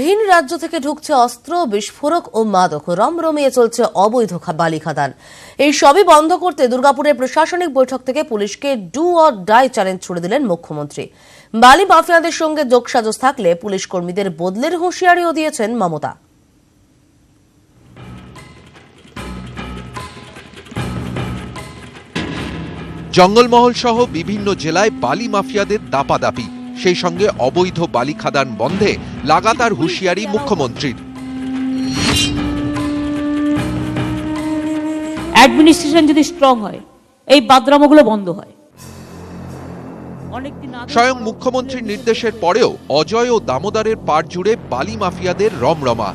ভিন রাজ্য থেকে ঢুকছে অস্ত্র, বিস্ফোরক ও মাদক। রমরমিয়ে চলছে অবৈধ বালি খাদান এই সবই বন্ধ করতে দুর্গাপুরের প্রশাসনিক বৈঠক থেকে পুলিশকে ডু অর ডাই চ্যালেঞ্জ ছুড়ে দিলেন মুখ্যমন্ত্রী। বালি মাফিয়াদের সঙ্গে যোগসাজশ থাকলে পুলিশ কর্মীদের বদলের হুঁশিয়ারিও দিয়েছেন মমতা। জঙ্গলমহল সহ বিভিন্ন জেলায় বালি মাফিয়াদের দাপাদাপি। সেই সঙ্গে অবৈধ বালি খাদান বন্ধে লাগাতার হুঁশিয়ারি মুখ্যমন্ত্রীর। অ্যাডমিনিস্ট্রেশন যদি স্ট্রং হয় এই বাদরামোগুলো বন্ধ হয়। স্বয়ং মুখ্যমন্ত্রীর নির্দেশের পরেও অজয় ও দামোদরের পাড় জুড়ে বালি মাফিয়াদের রমরমা।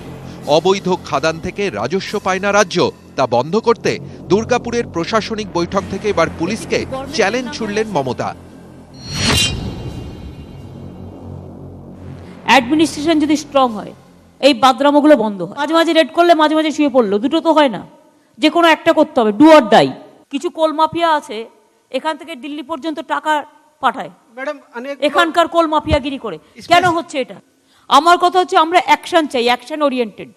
অবৈধ খাদান থেকে রাজস্ব পায় না রাজ্য তা বন্ধ করতে দুর্গাপুরের প্রশাসনিক বৈঠক থেকে এবার পুলিশকে চ্যালেঞ্জ ছুড়লেন মমতা। অ্যাডমিনিস্ট্রেশন যদি স্ট্রং হয় এই বাদরামোগুলো বন্ধ হয়। মাঝে মাঝে রেড করলে মাঝে মাঝে শুয়ে পড়ল দুটো তো হয় না। যে কোনো একটা করতে হবে ডু অর ডাই কিছু কোল মাফিয়া আছে এখান থেকে দিল্লি পর্যন্ত টাকা পাঠায়। ম্যাডাম এখানকার কোল মাফিয়াগিরি করে। কেন হচ্ছে এটা? আমার কথা হচ্ছে আমরা অ্যাকশন চাই অ্যাকশন ওরিয়েন্টেড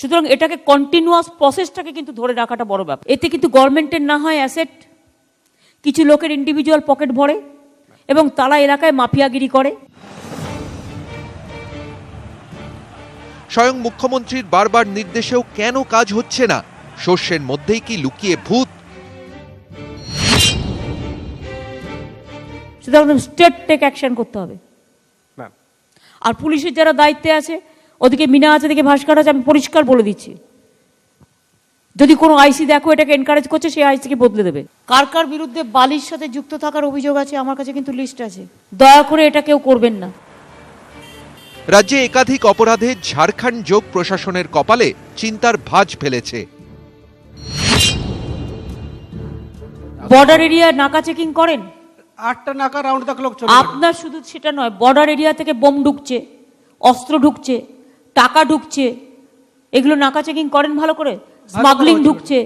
সুতরাং এটাকে কন্টিনিউয়াস প্রসেসটাকে কিন্তু ধরে রাখাটা বড় ব্যাপার। এতে কিন্তু গভর্নমেন্টের না হয় অ্যাসেট কিছু লোকের ইন্ডিভিজুয়াল পকেট ভরে এবং তারা এলাকায় মাফিয়াগিরি করে। স্বয়ং মুখ্যমন্ত্রীর বারবার নির্দেশেও কেন কাজ হচ্ছে না? শস্যের মধ্যেই কি লুকিয়ে ভূত? সুতরাং স্টেট টেক অ্যাকশন করতে হবে। আর পুলিশের যারা দায়িত্বে আছে ওদিকে মিনা আছে দিকে ভাস্কর আছে আমি পরিষ্কার বলে দিচ্ছি। যদি কোনো আইসি দেখো এটাকে এনকারেজ করছে সেই আইসিকে বদলে দেবে। কার কার বিরুদ্ধে বালির সাথে যুক্ত থাকার অভিযোগ আছে আমার কাছে কিন্তু লিস্ট আছে। দয়া করে এটা কেউ করবেন না। রাজ্যে একাধিক অপরাধে ঝাড়খণ্ড যোগ প্রশাসনের কপালে চিন্তার ভাঁজ ফেলেছে। বর্ডার এরিয়া নাকা চেকিং করেন? আটটা নাকা রাউন্ড তক লোক চলে আপনার শুধু সেটা নয় বর্ডার এরিয়া থেকে বোম ঢুকছে অস্ত্র ঢুকছে টাকা ঢুকছে এগুলো নাকা চেকিং করেন ভালো করে? স্মাগলিং ঢুকছে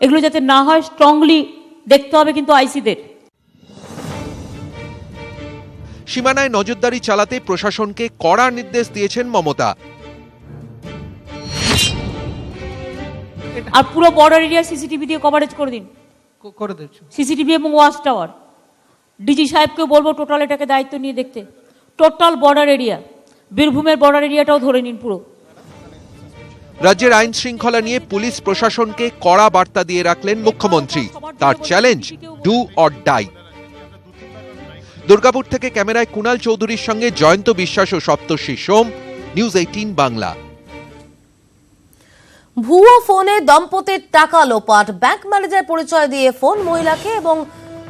এগুলো যাতে না হয় স্ট্রংলি দেখতে হবে কিন্তু আইসিদের সীমানায় নজরদারি চালাতে প্রশাসনকে কড়া নির্দেশ দিয়েছেন মমতা। আর পুরো বর্ডার এরিয়া সিসিটিভি দিয়ে কভারেজ করে দিন। করে দিচ্ছি। সিসিটিভি এবং ওয়াচ টাওয়ার ডিজি সাহেবকে বলব টোটাল এটাকে দায়িত্ব নিয়ে দেখতে। টোটাল বর্ডার এরিয়া বীরভূমের বর্ডার এরিয়াটাও ধরে নিন পুরো। রাজ্যের আইন শৃঙ্খলা নিয়ে পুলিশ প্রশাসনকে কড়া বার্তা দিয়ে রাখলেন মুখ্যমন্ত্রী। তার challenge do or die Durgapur থেকে ক্যামেরায় কুণাল চৌধুরীর সঙ্গে জয়ন্ত বিশ্বাস ও সপ্তর্ষি সোম নিউজ এইটিন বাংলা। ভুয়ো ফোনে দম্পতির টাকা লোপাট। ব্যাংক ম্যানেজার পরিচয় দিয়ে ফোন মহিলাকে এবং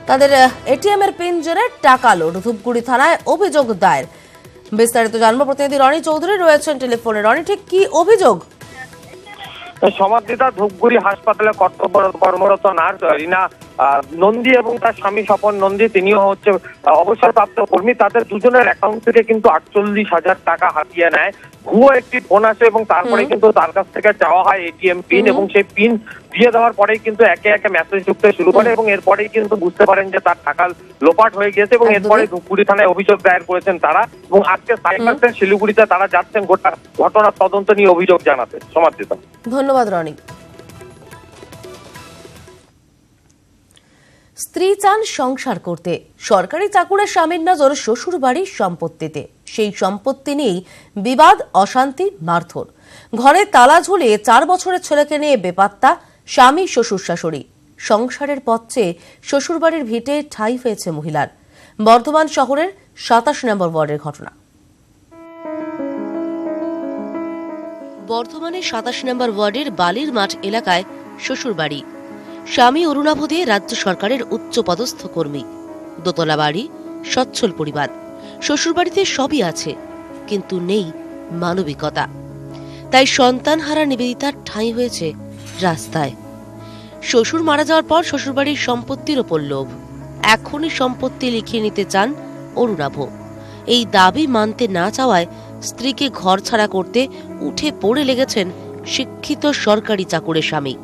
তাদের এটিএম এর পিন জেনে টাকা লোড। ধূপগুড়ি থানায় অভিযোগ দায়ের। বিস্তারিত জানব প্রতিনিধি রনি চৌধুরী রয়েছেন টেলিফোনে। রনি ঠিক কি অভিযোগ? সমাদৃতা ধূপগুড়ি হাসপাতালে কর্তব্য কর্মরত নার্স রিনা নন্দী এবং তার স্বামী স্বপন নন্দী তিনিও হচ্ছে অবসরপ্রাপ্ত কর্মী। তাদের দুজনের অ্যাকাউন্ট থেকে কিন্তু আটচল্লিশ হাজার টাকা হাতিয়ে নেয়। ভুয়ো একটি ফোন আসে এবং তারপরে কিন্তু তার কাছ থেকে চাওয়া হয় এটিএম পিন এবং সেই পিন দিয়ে দেওয়ার পরেই কিন্তু একে একে মেসেজ ঢুকতে শুরু করে এবং এরপরেই কিন্তু বুঝতে পারেন যে তার টাকা লোপাট হয়ে গিয়েছে এবং এরপরে ধূপগুড়ি থানায় অভিযোগ দায়ের করেছেন তারা এবং আজকে শিলিগুড়িতে তারা যাচ্ছেন। গোটা ঘটনার তদন্ত নিয়ে অভিযোগ জানাতে। সমাদৃতা ধন্যবাদ রনি। স্ত্রী চান সংসার করতে। সরকারি চাকুরের স্বামীর নজর শ্বশুর বাড়ির সম্পত্তিতে। সেই সম্পত্তি নিয়েই বিবাদ, অশান্তি, মারধর। ঘরে তালা ঝুলে চার বছরের ছেলেকে নিয়ে বেপাত্তা স্বামী শ্বশুর শাশুড়ি। সংসারের পথ শ্বশুরবাড়ির ভিটে ঠাঁই হয়েছে মহিলার। বর্ধমান শহরের সাতাশ নম্বর ওয়ার্ডের ঘটনা। বর্ধমানের সাতাশ নম্বর ওয়ার্ডের বালির মাঠ এলাকায় শ্বশুরবাড়ি। স্বামী অরুণাভ দে রাজ্য সরকারের উচ্চপদস্থ কর্মী। দোতলা বাড়ি সচ্ছল পরিবার। শ্বশুরবাড়িতে সবই আছে, কিন্তু নেই মানবিকতা। তাই সন্তানহারা নিবেদিতার ঠাঁই হয়েছে রাস্তায়। শ্বশুর মারা যাওয়ার পর শ্বশুরবাড়ির সম্পত্তির ওপর লোভ। এখনই সম্পত্তি লিখিয়ে নিতে চান অরুণাভ। এই দাবি মানতে না চাওয়ায় স্ত্রীকে ঘর ছাড়া করতে উঠে পড়ে লেগেছেন শিক্ষিত সরকারি চাকুরে স্বামী।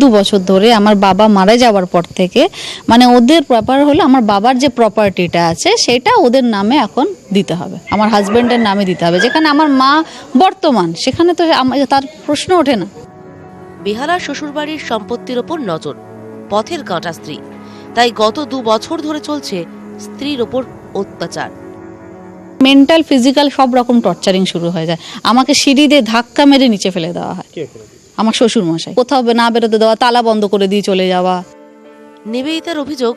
দু বছর ধরে আমার বাবা মারা যাওয়ার পর থেকে মানে ওদের ব্যাপার হলো আমার বাবার যে প্রপার্টিটা আছে সেটা ওদের নামে এখন দিতে হবে। আমার হাজব্যান্ডের নামে দিতে হবে। যেখানে আমার মা বর্তমান সেখানে তো তার প্রশ্ন ওঠে না। বেহালা শ্বশুরবাড়ির সম্পত্তির ওপর নজর পথের কাঁটা স্ত্রী। তাই গত দু বছর ধরে চলছে স্ত্রীর ওপর অত্যাচার। মেন্টাল ফিজিক্যাল সব রকম টর্চারিং শুরু হয়ে যায়। আমাকে সিঁড়ি দিয়ে ধাক্কা মেরে নিচে ফেলে দেওয়া হয়। আমার শ্বশুর মশাই কোথাও না বেরোতে দেওয়া তালা বন্ধ করে দিয়ে চলে যাওয়া। নিবেদিতার অভিযোগ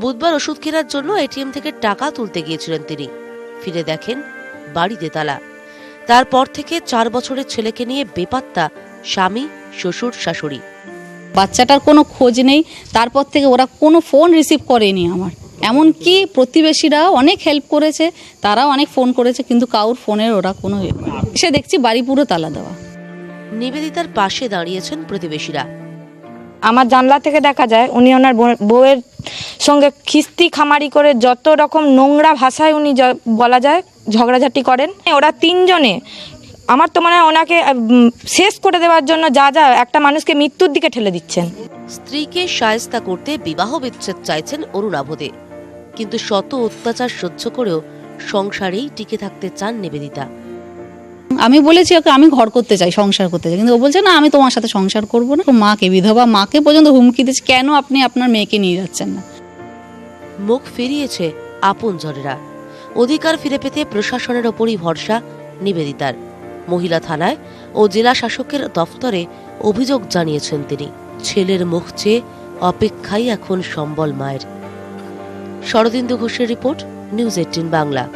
বুধবার ওষুধ কেনার জন্য এটিএম থেকে টাকা তুলতে গিয়েছিলেন তিনি। ফিরে দেখেন বাড়িতে তালা। তারপর থেকে চার বছরের ছেলেকে নিয়ে বেপাত্তা স্বামী শ্বশুর শাশুড়ি। বাচ্চাটার কোনো খোঁজ নেই তারপর থেকে ওরা কোনো ফোন রিসিভ করেনি আমার। এমনকি প্রতিবেশীরা অনেক হেল্প করেছে তারাও অনেক ফোন করেছে কিন্তু কারোর ফোনের ওরা কোনো। এসে দেখছি বাড়ি পুরো তালা দেওয়া। নিবেদিতার পাশে দাঁড়িয়েছেন প্রতিবেশীরা। আমার জানলা থেকে দেখা যায় উনি ওনার বউয়ের সঙ্গে খিস্তি খামারি করে যত রকম নোংরা ভাষায় উনি বলা যায় ঝগড়াঝাটি করেন। ওরা তিনজনে আমার তো মনে হয় ওনাকে শেষ করে দেওয়ার জন্য যা যা একটা মানুষকে মৃত্যুর দিকে ঠেলে দিচ্ছেন। স্ত্রীকে সায়স্তা করতে বিবাহ বিচ্ছেদ চাইছেন অরুণাভদে কিন্তু শত অত্যাচার সহ্য করেও সংসারেই টিকে থাকতে চান নিবেদিতা। আমি বলেছি ওকে, আমি ঘর করতে চাই, সংসার করতে চাই। কিন্তু ও বলছে, না, আমি তোমার সাথে সংসার করব না। মাকে, বিধবা মাকে পর্যন্ত হুমকি দিচ্ছে, কেন আপনি আপনার মেয়েকে নিয়ে যাচ্ছেন না? মুখ ফিরিয়েছে আপন জনেরা। অধিকার ফিরে পেতে প্রশাসনের ওপরই ভরসা নিবেদিতার। মহিলা থানায় ও জেলা শাসকের দফতরে অভিযোগ জানিয়েছেন তিনি। ছেলের মুখ চেয়ে অপেক্ষাই এখন সম্বল মায়ের। শরদিন্দু ঘোষের রিপোর্ট নিউজ এইটিন বাংলা।